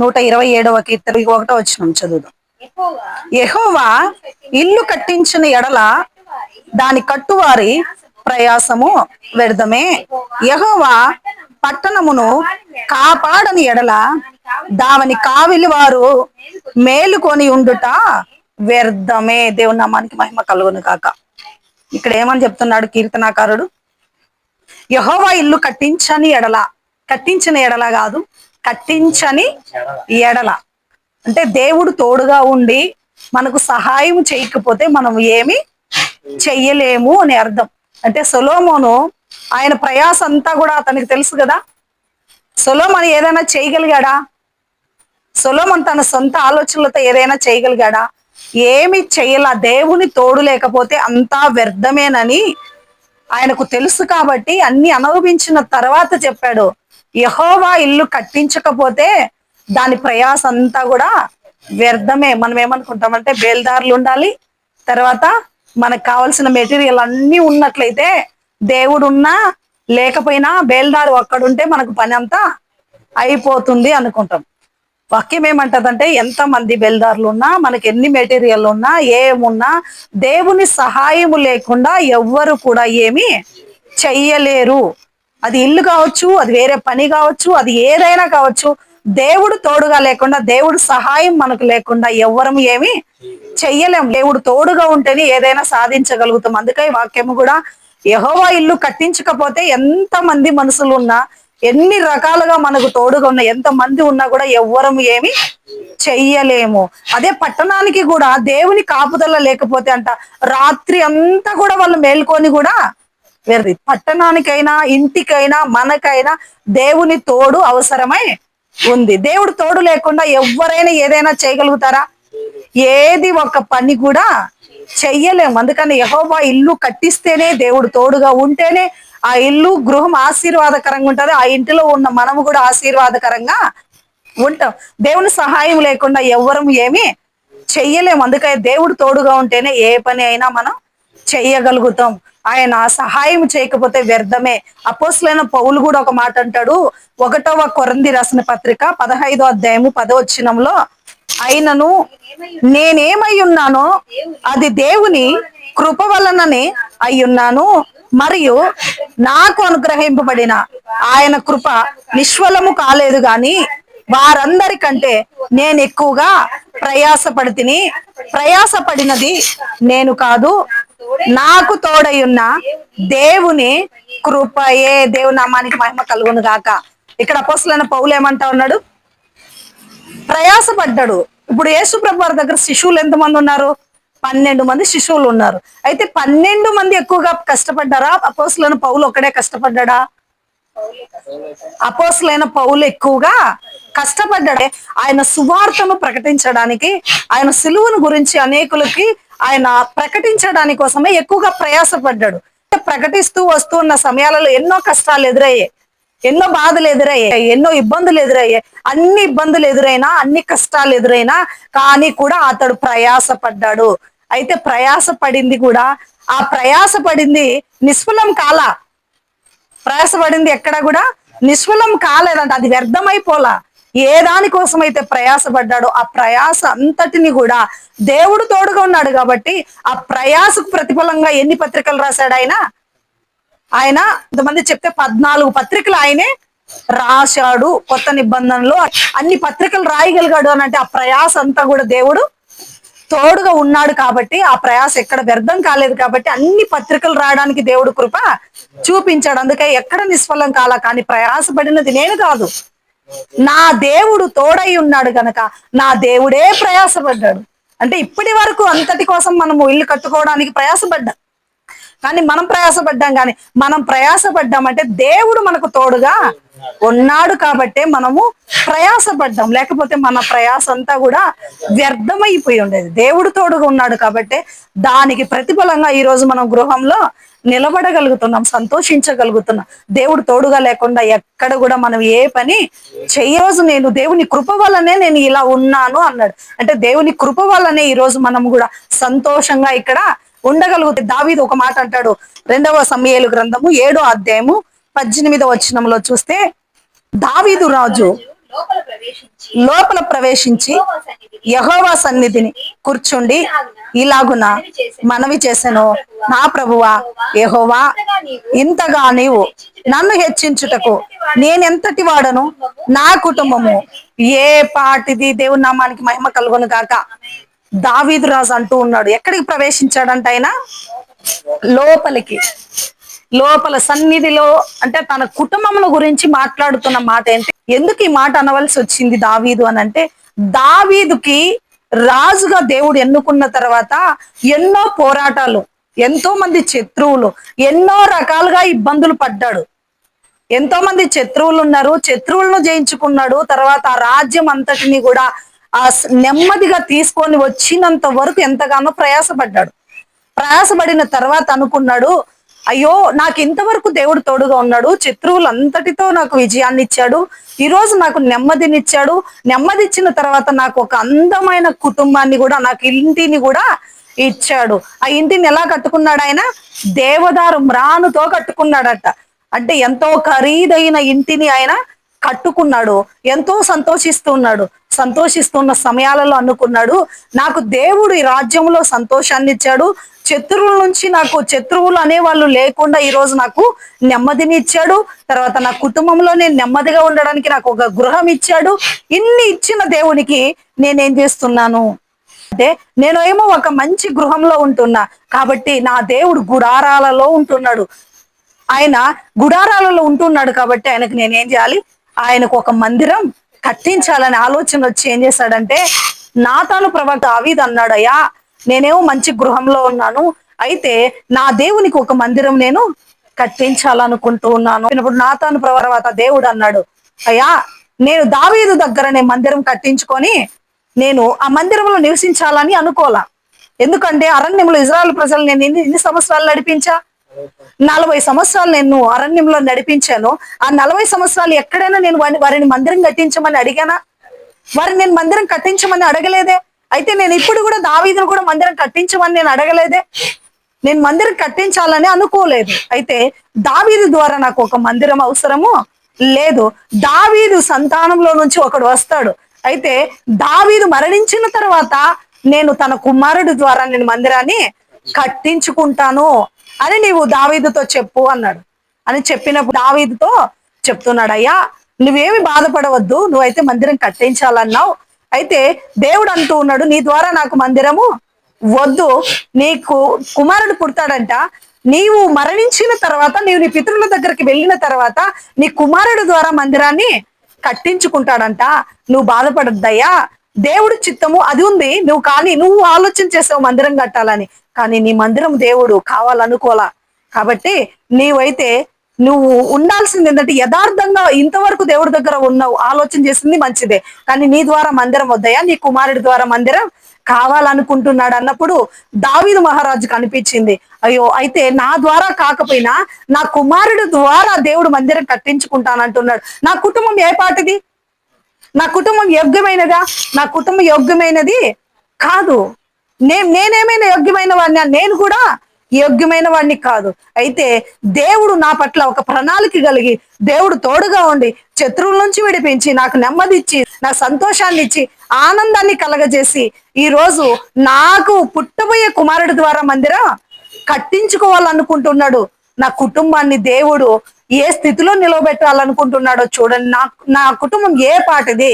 నూట ఇరవై ఏడవ కీర్తన. ఒకటో వచ్చిన చదువుదాం. యెహోవా ఇల్లు కట్టించిన ఎడల దాని కట్టువారి ప్రయాసము వ్యర్థమే. యెహోవా పట్టణమును కాపాడని ఎడల దావని కావిలి వారు మేలుకొని ఉండుట వ్యర్థమే. దేవుని నామానికి మహిమ కలుగును కాక ఇక్కడ ఏమని చెప్తున్నాడు కీర్తనాకారుడు? యహోవా ఇల్లు కట్టించని ఎడల కట్టించిన ఎడల కాదు కట్టించని ఎడల. అంటే దేవుడు తోడుగా ఉండి మనకు సహాయం చేయకపోతే మనం ఏమి చెయ్యలేము అని అర్థం. అంటే సొలోమోను ఆయన ప్రయాస అంతా కూడా అతనికి తెలుసు కదా. సొలోమన్ ఏదైనా చేయగలిగాడా? సొలోమన్ తన సొంత ఆలోచనలతో ఏదైనా చేయగలిగాడా? ఏమి చెయ్యాల. దేవుని తోడు లేకపోతే అంతా వ్యర్థమేనని ఆయనకు తెలుసు కాబట్టి అన్ని అనుభవించిన తర్వాత చెప్పాడు యహోవా ఇల్లు కట్టించకపోతే దాని ప్రయాస అంతా కూడా వ్యర్థమే. మనం ఏమనుకుంటామంటే బేల్దారులు ఉండాలి తర్వాత మనకు కావలసిన మెటీరియల్ అన్ని ఉన్నట్లయితే దేవుడు ఉన్నా లేకపోయినా బేల్దారు ఒక్కడుంటే మనకు పని అంతా అయిపోతుంది అనుకుంటాం. వాక్యం ఏమంటదంటే ఎంత మంది బెల్దారులు ఉన్నా మనకి ఎన్ని మెటీరియల్ ఉన్నా ఏమున్నా దేవుని సహాయము లేకుండా ఎవ్వరు కూడా ఏమి చెయ్యలేరు. అది ఇల్లు కావచ్చు అది వేరే పని కావచ్చు అది ఏదైనా కావచ్చు దేవుడు తోడుగా లేకుండా దేవుడు సహాయం మనకు లేకుండా ఎవ్వరం ఏమి చెయ్యలేం. దేవుడు తోడుగా ఉంటేనే ఏదైనా సాధించగలుగుతాం. అందుకే వాక్యము కూడా యహోవా ఇల్లు కట్టించకపోతే ఎంత మంది మనుషులు ఉన్నా ఎన్ని రకాలుగా మనకు తోడుగా ఉన్న ఎంత మంది ఉన్నా కూడా ఎవ్వరం ఏమి చెయ్యలేము. అదే పట్టణానికి కూడా దేవుని కాపుదల లేకపోతే అంట రాత్రి అంతా కూడా వాళ్ళు మేల్కొని కూడా వెర్రి. పట్టణానికైనా ఇంటికైనా మనకైనా దేవుని తోడు అవసరమై ఉంది. దేవుడు తోడు లేకుండా ఎవరైనా ఏదైనా చేయగలుగుతారా? ఏది ఒక పని కూడా చెయ్యలేము. అందుకని యహోబా ఇల్లు కట్టిస్తేనే దేవుడు తోడుగా ఉంటేనే ఆ ఇల్లు గృహం ఆశీర్వాదకరంగా ఉంటుంది. ఆ ఇంటిలో ఉన్న మనము కూడా ఆశీర్వాదకరంగా ఉంటాం. దేవుని సహాయం లేకుండా ఎవ్వరం ఏమి చెయ్యలేము. అందుకే దేవుడు తోడుగా ఉంటేనే ఏ పని అయినా మనం చెయ్యగలుగుతాం. ఆయన సహాయం చేయకపోతే వ్యర్థమే. అపోసులైన పౌలు కూడా ఒక మాట అంటాడు. ఒకటవ కొరంది రాసిన పత్రిక పదహైదో అధ్యాయము పదవచ్చినంలో అయినను నేనేమై ఉన్నానో అది దేవుని కృప వలననే అయ్యున్నాను. మరియు నాకు అనుగ్రహింపబడిన ఆయన కృప నిష్ఫలము కాలేదు గాని వారందరికంటే నేను ఎక్కువగా ప్రయాసపడితిని. ప్రయాసపడినది నేను కాదు. నాకు తోడై ఉన్న దేవుని కృపయే. దేవు నామానికి మహిమ కలుగును గాక. ఇక్కడ అపోసులైన పౌలు ఏమంటా ఉన్నాడు? ప్రయాసపడ్డాడు. ఇప్పుడు యేసు ప్రభు వారి దగ్గర శిశువులు ఎంతమంది ఉన్నారు? పన్నెండు మంది శిశువులు ఉన్నారు. అయితే పన్నెండు మంది ఎక్కువగా కష్టపడ్డారా? అపోసులైన పౌలు ఒక్కడే కష్టపడ్డాడా? అపోసులైన పౌలు ఎక్కువగా కష్టపడ్డాడే. ఆయన సువార్తను ప్రకటించడానికి ఆయన సులువును గురించి అనేకులకి ఆయన ప్రకటించడానికి కోసమే ఎక్కువగా ప్రయాసపడ్డాడు. ప్రకటిస్తూ వస్తున్న సమయాలలో ఎన్నో కష్టాలు ఎదురయ్యాయి. ఎన్నో బాధలు ఎదురయ్యాయి ఎన్నో ఇబ్బందులు ఎదురయ్యాయి. అన్ని ఇబ్బందులు ఎదురైనా అన్ని కష్టాలు ఎదురైనా కానీ కూడా అతడు ప్రయాస పడ్డాడు అయితే ప్రయాస పడింది కూడా ఆ ప్రయాస పడింది నిష్ఫలం కాలా. ప్రయాసపడింది ఎక్కడ కూడా? నిష్ఫలం కాలేదంట అది వ్యర్థమైపోలా. ఏ దానికోసం అయితే ప్రయాసపడ్డాడో ఆ ప్రయాస అంతటిని కూడా దేవుడు తోడుగా ఉన్నాడు కాబట్టి ఆ ప్రయాసకు ప్రతిఫలంగా ఎన్ని పత్రికలు రాశాడు ఆయన? ఆయన కొంతమంది చెప్తే పద్నాలుగు పత్రికలు ఆయనే రాశాడు. కొత్త నిబంధనలు అన్ని పత్రికలు రాయగలిగాడు అని అంటే ఆ ప్రయాస అంతా కూడా దేవుడు తోడుగా ఉన్నాడు కాబట్టి ఆ ప్రయాస ఎక్కడ వ్యర్థం కాలేదు కాబట్టి అన్ని పత్రికలు రాయడానికి దేవుడు కృప చూపించాడు. అందుకే ఎక్కడ నిష్ఫలం కాలా కానీ ప్రయాసపడినది నేను కాదు. నా దేవుడు తోడై ఉన్నాడు గనక నా దేవుడే ప్రయాసపడ్డాడు. అంటే ఇప్పటి వరకు అంతటి కోసం మనము ఇల్లు కట్టుకోవడానికి ప్రయాసపడ్డా. కానీ మనం ప్రయాసపడ్డాం కానీ మనం ప్రయాసపడ్డామంటే దేవుడు మనకు తోడుగా ఉన్నాడు కాబట్టే మనము ప్రయాసపడ్డాం. లేకపోతే మన ప్రయాస అంతా కూడా వ్యర్థమైపోయి ఉండేది. దేవుడు తోడుగా ఉన్నాడు కాబట్టే దానికి ప్రతిఫలంగా ఈ రోజు మనం గృహంలో నిలబడగలుగుతున్నాం సంతోషించగలుగుతున్నాం. దేవుడు తోడుగా లేకుండా ఎక్కడ కూడా మనం ఏ పని చెయ్యరోజు నేను దేవుని కృప వల్లనే నేను ఇలా ఉన్నాను అన్నాడు. అంటే దేవుని కృప వల్లనే ఈ రోజు మనం కూడా సంతోషంగా ఇక్కడ ఉండగలుగుతాయి దావీదు ఒక మాట అంటాడు. రెండవ సమయలు గ్రంథము ఏడో అధ్యాయము పద్దెనిమిదవ వచనంలో చూస్తే దావీదు రాజు లోపల ప్రవేశించి యెహోవా సన్నిధిని కూర్చుండి ఇలాగున? మనవి చేసెను. నా ప్రభువా యెహోవా ఇంతగా నీవు నన్ను హెచ్చించుటకు నేనెంతటి వాడను? నా కుటుంబము ఏ పాటిది? దేవుని నామానికి మహిమ కలుగును గాక. దావీదు రాజు అంటూ ఉన్నాడు. ఎక్కడికి ప్రవేశించాడంట ఆయన? లోపలికి. లోపల సన్నిధిలో అంటే తన కుటుంబముల గురించి మాట్లాడుతున్న మాట ఏంటి? ఎందుకు ఈ మాట అనవలసి వచ్చింది దావీదు అని అంటే దావీదుకి రాజుగా దేవుడు ఎన్నుకున్న తర్వాత ఎన్నో పోరాటాలు ఎంతో మంది శత్రువులు ఎన్నో రకాలుగా ఇబ్బందులు పడ్డాడు. ఎంతో మంది శత్రువులు ఉన్నారు. శత్రువులను జయించుకున్నాడు. తర్వాత ఆ రాజ్యం అంతటిని కూడా ఆ నెమ్మదిగా తీసుకొని వచ్చినంత వరకు ఎంతగానో ప్రయాసపడ్డాడు. ప్రయాసపడిన తర్వాత అనుకున్నాడు అయ్యో నాకు ఇంతవరకు దేవుడు తోడుగా ఉన్నాడు శత్రువులంతటితో నాకు విజయాన్ని ఇచ్చాడు ఈ రోజు నాకు నెమ్మదినిచ్చాడు నెమ్మది ఇచ్చిన తర్వాత నాకు ఒక అందమైన కుటుంబాన్ని కూడా నాకు ఇంటిని కూడా ఇచ్చాడు. ఆ ఇంటిని ఎలా కట్టుకున్నాడు ఆయన? దేవదారు మ్రానుతో కట్టుకున్నాడట. అంటే ఎంతో ఖరీదైన ఇంటిని ఆయన కట్టుకున్నాడు ఎంతో సంతోషిస్తున్నాడు సంతోషిస్తున్న సమయాలలో అనుకున్నాడు నాకు దేవుడు ఈ రాజ్యంలో సంతోషాన్ని ఇచ్చాడు శత్రువుల నుంచి నాకు శత్రువులు అనేవాళ్ళు లేకుండా ఈరోజు నాకు నెమ్మదిని ఇచ్చాడు తర్వాత నా కుటుంబంలో నేను నెమ్మదిగా ఉండడానికి నాకు ఒక గృహం ఇచ్చాడు ఇన్ని ఇచ్చిన దేవునికి నేనేం చేస్తున్నాను? అంటే నేను ఏమో ఒక మంచి గృహంలో ఉంటున్నా కాబట్టి నా దేవుడు గుడారాలలో ఉంటున్నాడు. ఆయన గుడారాలలో ఉంటున్నాడు కాబట్టి ఆయనకు నేనేం చేయాలి? ఆయనకు ఒక మందిరం కట్టించాలనే ఆలోచన వచ్చి ఏం చేశాడంటే నాతాను ప్రవక్త ఆవిద్ అన్నాడయ్యా నేనేమో మంచి గృహంలో ఉన్నాను అయితే నా దేవునికి ఒక మందిరం నేను కట్టించాలనుకుంటూ ఉన్నాను. ఇప్పుడు నాతాను తర్వాత దేవుడు అన్నాడు అయ్యా నేను దావీదు దగ్గర నేను మందిరం కట్టించుకొని నేను ఆ మందిరంలో నివసించాలని అనుకోలా. ఎందుకంటే అరణ్యంలో ఇజ్రాయల్ ప్రజలు నేను ఎన్ని ఎన్ని సంవత్సరాలు నడిపించా? నలభై సంవత్సరాలు నేను అరణ్యంలో నడిపించాను. ఆ నలభై సంవత్సరాలు ఎక్కడైనా నేను వారిని వారిని మందిరం కట్టించమని అడిగానా? వారిని నేను మందిరం కట్టించమని అడగలేదే? అయితే నేను ఇప్పుడు కూడా దావీదును కూడా మందిరం కట్టించమని నేను అడగలేదే? నేను మందిరం కట్టించాలని అనుకోలేదు. అయితే దావీదు ద్వారా నాకు ఒక మందిరం అవసరము లేదు దావీదు సంతానంలో నుంచి ఒకడు వస్తాడు. అయితే దావీదు మరణించిన తర్వాత నేను తన కుమారుడు ద్వారా నేను మందిరాన్ని కట్టించుకుంటాను. అని నీవు దావీదుతో చెప్పు అన్నాడు. అని చెప్పినప్పుడు దావీదుతో చెప్తున్నాడు అయ్యా నువ్వేమి బాధపడవద్దు నువ్వైతే మందిరం కట్టించాలన్నావు. అయితే దేవుడు అంటూ ఉన్నాడు నీ ద్వారా నాకు మందిరము వద్దు నీకు కుమారుడు పుడతాడంట. నీవు మరణించిన తర్వాత నీవు నీ పితరుల దగ్గరికి వెళ్ళిన తర్వాత నీ కుమారుడు ద్వారా మందిరాన్ని కట్టించుకుంటాడంట. నువ్వు బాధపడద్దయ్యా దేవుడు చిత్తము అది ఉంది. నువ్వు కానీ నువ్వు ఆలోచన చేసావు మందిరం కట్టాలని. కానీ నీ మందిరం దేవుడు కావాలనుకోలా. కాబట్టి నీవైతే నువ్వు ఉండాల్సింది ఏంటంటే యథార్థంగా ఇంతవరకు దేవుడి దగ్గర ఉన్నావు ఆలోచన చేసింది మంచిదే. కానీ నీ ద్వారా మందిరం వద్దయా? నీ కుమారుడి ద్వారా మందిరం కావాలనుకుంటున్నాడు అన్నప్పుడు దావీదు మహారాజు కనిపించింది. అయ్యో అయితే నా ద్వారా కాకపోయినా నా కుమారుడు ద్వారా దేవుడు మందిరం కట్టించుకుంటానంటున్నాడు. నా కుటుంబం ఏ పాటిది? నా కుటుంబం యోగ్యమైనదా? నా కుటుంబం యోగ్యమైనది కాదు. నేను నేనేమైనా యోగ్యమైన వాడిని? నేను కూడా యోగ్యమైన వాడిని కాదు. అయితే దేవుడు నా పట్ల ఒక ప్రణాళిక కలిగి దేవుడు తోడుగా ఉండి శత్రువుల నుంచి విడిపించి నాకు నెమ్మది ఇచ్చి నా సంతోషాన్ని ఇచ్చి ఆనందాన్ని కలగజేసి ఈ రోజు నాకు పుట్టబోయే కుమారుడి ద్వారా మందిరం కట్టించుకోవాలనుకుంటున్నాడు. నా కుటుంబాన్ని దేవుడు ఏ స్థితిలో నిలవబెట్టాలనుకుంటున్నాడో చూడండి. నా నా కుటుంబం ఏ పాటిది?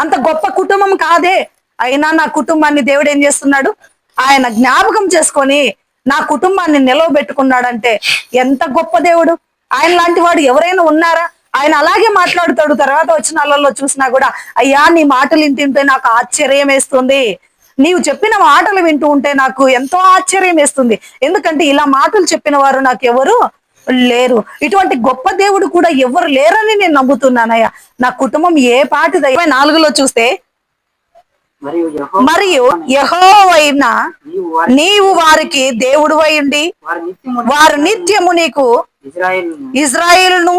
అంత గొప్ప కుటుంబం కాదే. అయినా నా కుటుంబాన్ని దేవుడు ఏం చేస్తున్నాడు? ఆయన జ్ఞాపకం చేసుకొని నా కుటుంబాన్ని నిలవబెట్టుకున్నాడంటే ఎంత గొప్ప దేవుడు? ఆయన లాంటి వాడు ఎవరైనా ఉన్నారా? ఆయన అలాగే మాట్లాడుతాడు తర్వాత వచ్చిన వాళ్ళలో చూసినా కూడా అయ్యా నీ మాటలు వింటుంటే నాకు ఆశ్చర్యం వేస్తుంది. నీవు చెప్పిన మాటలు వింటూ ఉంటే నాకు ఎంతో ఆశ్చర్యం వేస్తుంది. ఎందుకంటే ఇలా మాటలు చెప్పిన వారు నాకు ఎవరు లేరు. ఇటువంటి గొప్ప దేవుడు కూడా ఎవరు లేరని నేను నమ్ముతున్నానయ్యా. నా కుటుంబం ఏ పాటిది నాలుగులో చూస్తే మరియు యెహోవా మరియు యహోవైన నీవు వారి నీవు వారికి దేవుడు ఉండి వారి నిత్యము నీకు ఇజ్రాయిల్ను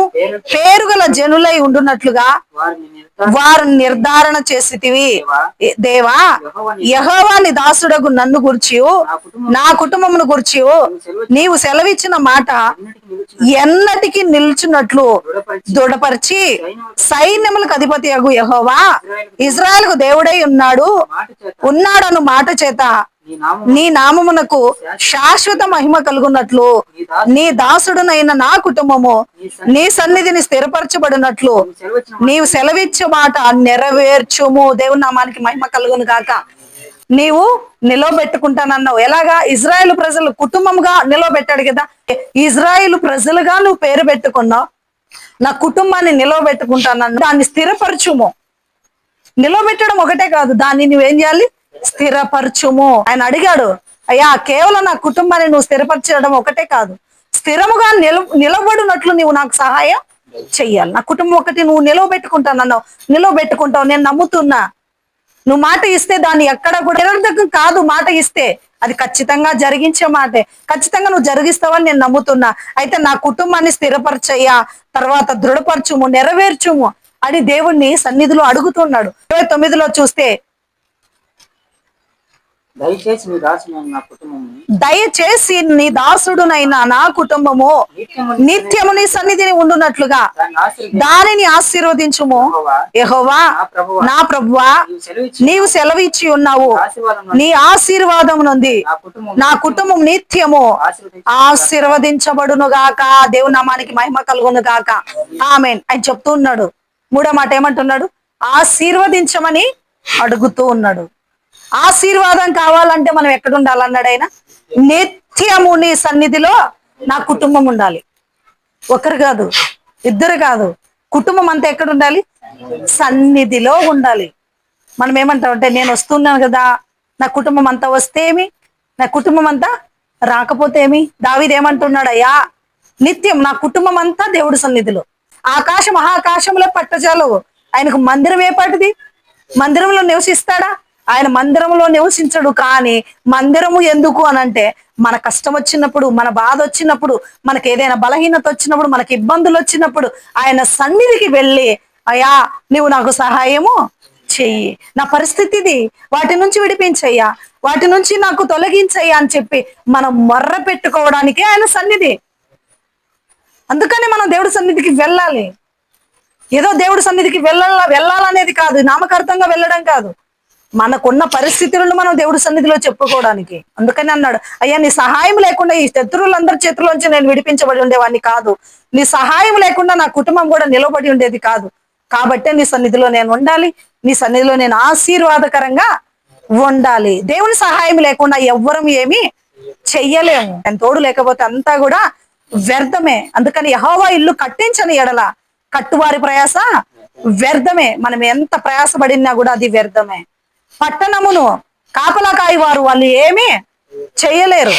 పేరుగల జనులై ఉండునట్లుగా వారిని నిర్ధారణ వారు నిర్ధారణ చేసితివి. దేవా యహోవాని దాసుడగు నన్ను గుర్చియు. నా కుటుంబం నా కుటుంబమును గుర్చియు. సెలవు నీవు సెలవిచ్చిన మాట ఎన్నటికి నిల్చున్నట్లు దృఢపరిచి సైన్యములకు అధిపతి అగు యహోవా. ఇజ్రాయేలుకు ఇజ్రాయెల్కు దేవుడై ఉన్నాడు. ఉన్నాడను మాట చేత నీ నామం నీ నామమునకు శాశ్వత మహిమ కలుగున్నట్లు నీ దాసు నీ దాసుడునైన నా కుటుంబము నీ సన్నిధిని స్థిరపరచబడినట్లు నీవు సెలవిచ్చే మాట నెరవేర్చుము. దేవుని నామానికి మహిమ కలుగును గాక. నీవు నిలవబెట్టుకుంటానన్నావు. ఎలాగా? ఇజ్రాయేల్ ప్రజలు కుటుంబంగా నిలవబెట్టాడు కదా. ఇజ్రాయేల్ ప్రజలుగా నువ్వు పేరు పెట్టుకున్నావు. నా కుటుంబాన్ని నిలవబెట్టుకుంటానన్నా దాన్ని స్థిరపరచుము. నిలవబెట్టడం ఒకటే కాదు. దాన్ని నువ్వేం చేయాలి? స్థిరపరచుము. ఆయన అడిగాడు అయ్యా కేవలం నా కుటుంబాన్ని నువ్వు స్థిరపరచడం ఒకటే కాదు. స్థిరముగా నిల నిలబడినట్లు నువ్వు నాకు సహాయం చెయ్యాలి. నా కుటుంబం ఒకటి నువ్వు నిలవబెట్టుకుంటానన్నావు నిలవబెట్టుకుంటావు. నేను నమ్ముతున్నా. నువ్వు మాట ఇస్తే దాన్ని ఎక్కడ కూడా నిరర్ధకం కాదు మాట ఇస్తే. అది ఖచ్చితంగా జరిగించే మాటే. ఖచ్చితంగా నువ్వు జరిగిస్తావని నేను నమ్ముతున్నా. అయితే నా కుటుంబాన్ని స్థిరపరచయ్యా. తర్వాత దృఢపరచుము నెరవేర్చుము. అని దేవుణ్ణి సన్నిధిలో అడుగుతున్నాడు. ఇరవై తొమ్మిదిలో చూస్తే దయచేసి నీ దాసిన నా కుటుంబం దయచేసి నీ దాసుడునైనా నా కుటుంబము నిత్యము నీ సన్నిధిని ఉండునట్లుగా దాన్ని ఆశీర్వదించి. దానిని ఆశీర్వదించుము. యెహోవా నా ప్రభువా నీవు సెలవిచ్చి నీవు సెలవిచ్చి ఉన్నావు. నీ ఆశీర్వాదం నుండి నా కుటుంబం నిత్యము ఆశీర్వదించి. ఆశీర్వదించబడును గాక. దేవుని నామానికి మహిమ కలుగును గాక. ఆమెన్. ఆయన చెప్తూ ఉన్నాడు. మూడో మాట ఏమంటున్నాడు? ఆశీర్వదించమని అడుగుతూ ఉన్నాడు. ఆశీర్వాదం కావాలంటే మనం ఎక్కడ ఉండాలన్నాడు ఆయన? నిత్యము నీ సన్నిధిలో నా కుటుంబం ఉండాలి. ఒకరు కాదు ఇద్దరు కాదు కుటుంబం అంతా ఎక్కడ ఉండాలి? సన్నిధిలో ఉండాలి. మనం ఏమంటామంటే నేను వస్తున్నాను కదా నా కుటుంబం అంతా వస్తే ఏమి? నా కుటుంబం అంతా రాకపోతే ఏమి? దావీదు నిత్యం నా కుటుంబం అంతా దేవుడి సన్నిధిలో. ఆకాశ మహాకాశంలో పట్టజాలవు. ఆయనకు మందిరం ఏ పాటిది? మందిరంలో నివసిస్తాడా? ఆయన మందిరంలో నివసించడు. కానీ మందిరము ఎందుకు అని అంటే మన కష్టం వచ్చినప్పుడు మన బాధ వచ్చినప్పుడు మనకి ఏదైనా బలహీనత వచ్చినప్పుడు మనకి ఇబ్బందులు వచ్చినప్పుడు ఆయన సన్నిధికి వెళ్ళి అయ్యా నువ్వు నాకు సహాయము చెయ్యి. నా పరిస్థితి ఇది వాటి నుంచి విడిపించయ్యా. వాటి నుంచి నాకు తొలగించయ్యా అని చెప్పి మనం మొర్ర పెట్టుకోవడానికే ఆయన సన్నిధి. అందుకని మనం దేవుడి సన్నిధికి వెళ్ళాలి. ఏదో దేవుడి సన్నిధికి వెళ్ళాల వెళ్ళాలనేది కాదు. నామకార్థంగా వెళ్ళడం కాదు. మనకున్న పరిస్థితులను మనం దేవుడి సన్నిధిలో చెప్పుకోవడానికి. అందుకని అన్నాడు అయ్యా నీ సహాయం లేకుండా ఈ శత్రువులందరి చేతుల్లోంచి నేను విడిపించబడి ఉండేవాడిని కాదు. నీ సహాయం లేకుండా నా కుటుంబం కూడా నిలబడి ఉండేది కాదు. కాబట్టే నీ సన్నిధిలో నేను ఉండాలి. నీ సన్నిధిలో నేను ఆశీర్వాదకరంగా ఉండాలి. దేవుని సహాయం లేకుండా ఎవ్వరం ఏమి చెయ్యలేము. నేను తోడు లేకపోతే అంతా కూడా వ్యర్థమే. అందుకని యహోవా ఇల్లు కట్టించని ఎడల కట్టువారి ప్రయాస వ్యర్థమే. మనం ఎంత ప్రయాసపడినా కూడా అది వ్యర్థమే. పట్టణమును కాపలా కాయవారు వాళ్ళు ఏమీ చెయ్యలేరు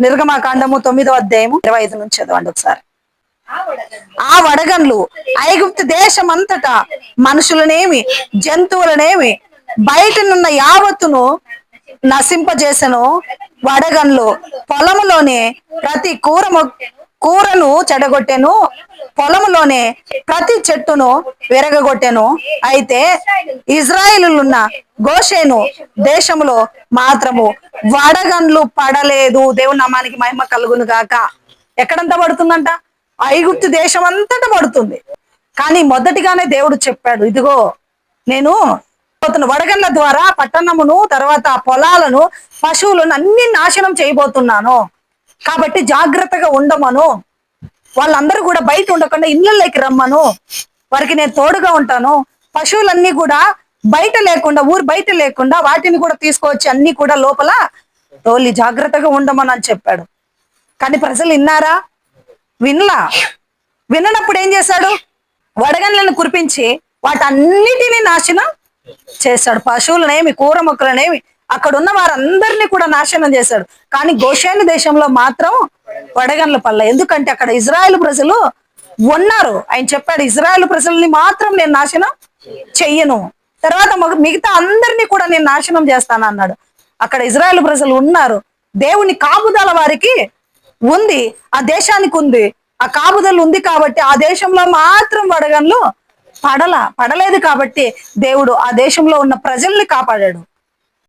నిర్గమాకాండము తొమ్మిదో అధ్యాయము ఇరవై ఐదు నుంచి చదవండి ఒకసారి. ఆ వడగన్లు ఐగుప్తు దేశం అంతటా మనుషులనేమి జంతువులనేమి బయటనున్న యావత్తును నశింపజేసను. వడగన్లు పొలములోనే ప్రతి కూర మొ- కూరను చెడగొట్టెను. పొలంలోనే ప్రతి చెట్టును విరగగొట్టెను. అయితే ఇజ్రాయిలున్న గోషేను దేశములో మాత్రము వడగండ్లు పడలేదు. దేవుని నామానికి మహిమ కలుగును గాక. ఎక్కడంతా పడుతుందంట? ఐగుప్తు దేశం అంతటా పడుతుంది. కానీ మొదటిగానే దేవుడు చెప్పాడు ఇదిగో నేను పోతున్న వడగండ్ల ద్వారా పట్టణమును తర్వాత ఆ పొలాలను పశువులను అన్ని నాశనం చేయబోతున్నాను. కాబట్టి జాగ్రత్తగా ఉండమను. వాళ్ళందరూ కూడా బయట ఉండకుండా ఇళ్ళలోకి రమ్మను. వారికి నేను తోడుగా ఉంటాను. పశువులన్నీ కూడా బయట లేకుండా ఊరు బయట లేకుండా వాటిని కూడా తీసుకువచ్చి అన్ని కూడా లోపల తోలి జాగ్రత్తగా ఉండమని అని చెప్పాడు. కానీ ప్రజలు విన్నారా? వినలా? విన్నప్పుడు ఏం చేశాడు? వడగన్లను కురిపించి వాటన్నిటిని నాశనం చేశాడు. పశువులనేమి కూర మొక్కలనేమి అక్కడ ఉన్న వారందరినీ కూడా నాశనం చేశాడు. కానీ గోషాని దేశంలో మాత్రం వడగన్ల పల్ల. ఎందుకంటే అక్కడ ఇజ్రాయెల్ ప్రజలు ఉన్నారు. ఆయన చెప్పాడు ఇజ్రాయెల్ ప్రజల్ని మాత్రం నేను నాశనం చెయ్యను. తర్వాత మిగతా అందరినీ కూడా నేను నాశనం చేస్తాను అన్నాడు. అక్కడ ఇజ్రాయెల్ ప్రజలు ఉన్నారు. దేవుని కాపుదల వారికి ఉంది. ఆ దేశానికి ఉంది. ఆ కాపుదలు ఉంది కాబట్టి ఆ దేశంలో మాత్రం వడగన్లు పడల పడలేదు కాబట్టి దేవుడు ఆ దేశంలో ఉన్న ప్రజల్ని కాపాడాడు.